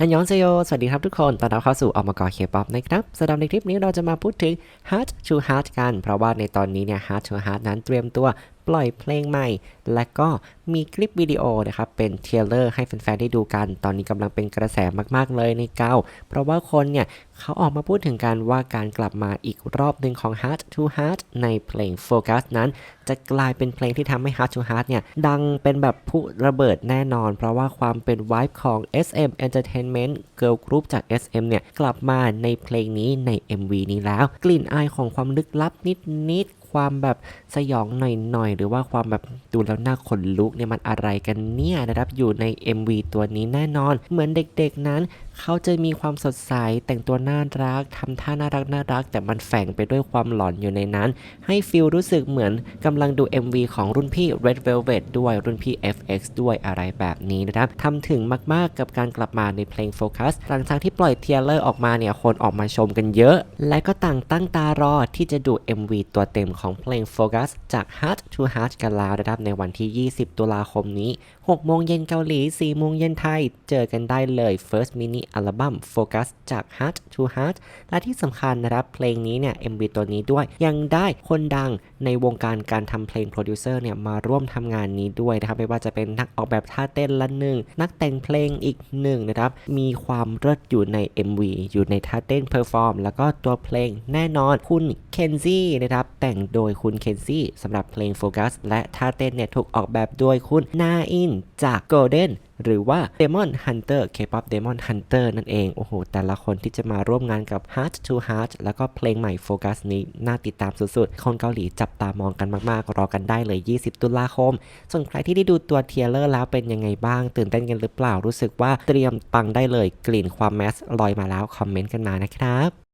ฮันยองเซโย สวัสดีครับทุกคน ตอนรับเข้าสู่ออกมากอเคป๊อปนะครับสำหรับในคลิปนี้เราจะมาพูดถึง Heart to Heart กัน เพราะว่าในตอนนี้เนี่ย Heart to Heart นั้นเตรียมตัว ปล่อยเพลงใหม่ และก็มีคลิปวิดีโอนะครับเป็นเทเลอร์ให้แฟนๆได้ดูกัน ตอนนี้กำลังเป็นกระแสมากๆเลยในเกาเพราะว่าคนเนี่ยเขาออกมาพูดถึงการว่าการกลับมาอีกรอบหนึ่งของ Heart to Heart ในเพลง Focus นั้น จะกลายเป็นเพลงที่ทำให้ Heart to Heart เนี่ยดังเป็นแบบผู้ระเบิดแน่นอน เพราะว่าความเป็นวายของ SM Entertainment Girl Group จาก SM เนี่ยกลับมาในเพลงนี้ใน MV นี้แล้ว กลิ่นอายของความลึกลับนิดๆ ความแบบสยองหน่อยๆ หรือว่าความแบบดูแล้วน่าขนลุกเนี่ยมันอะไรกันเนี่ยนะครับอยู่ใน MV ตัวนี้แน่นอน เหมือนเด็กๆนั้น เขาจะมีความสดใสแต่งตัวน่ารักทำท่าน่ารักน่ารัก แต่มันแฝงไปด้วยความหลอนอยู่ในนั้น ให้ฟิลรู้สึกเหมือนกำลังดู MV ของรุ่นพี่ Red Velvet ด้วยรุ่นพี่ FX ด้วยอะไรแบบนี้นะครับทำถึงมากๆกับการกลับมาในเพลง Focus หลังจากที่ปล่อยเทียเลอร์ออกมาเนี่ยคนออกมาชมกันเยอะ และก็ต่างตั้งตารอที่จะดู MV ตัวเต็มของเพลง Focus จาก Heart to Heart กันแล้วนะครับในวันที่ 20 ตุลาคมนี้6โมงเย็นเกาหลี4โมงเย็นไทย เจอกันได้เลย First Mini Album Focus จาก Heart to Heart และที่สำคัญนะครับ เพลงนี้เนี่ย MV ตัวนี้ด้วย ยังได้คนดังในวงการการทำเพลงโปรดิวเซอร์เนี่ย มาร่วมทำงานนี้ด้วยนะครับ ไม่ว่าจะเป็นนักออกแบบท่าเต้นละหนึ่ง นักแต่งเพลงอีกหนึ่งนะครับ มีความเลิศอยู่ใน MV อยู่ในท่าเต้นเพอร์ฟอร์มแล้วก็ตัวเพลงแน่นอนคุณเคนซี่นะครับ แต่งโดยคุณเคนซี่สำหรับเพลงโฟกัสและท่าเต้นเนี่ยถูกออกแบบโดยคุณนาอินจาก Golden หรือว่า Demon Hunter K-pop Demon Hunter นั่นเอง โอ้โห แต่ละคนที่จะมาร่วมงานกับ Heart to Heart แล้วก็เพลงใหม่โฟกัสนี้ น่าติดตามสุดๆ คนเกาหลีจับตามองกันมากๆ รอกันได้เลย 20 ตุลาคม ส่วนใครที่ได้ดูตัวเทียเลอร์แล้วเป็นยังไงบ้าง ตื่นเต้นกันหรือเปล่ารู้สึกว่าเตรียมปังได้เลยกลิ่นความแมสลอยมาแล้วคอมเมนต์กันมานะครับ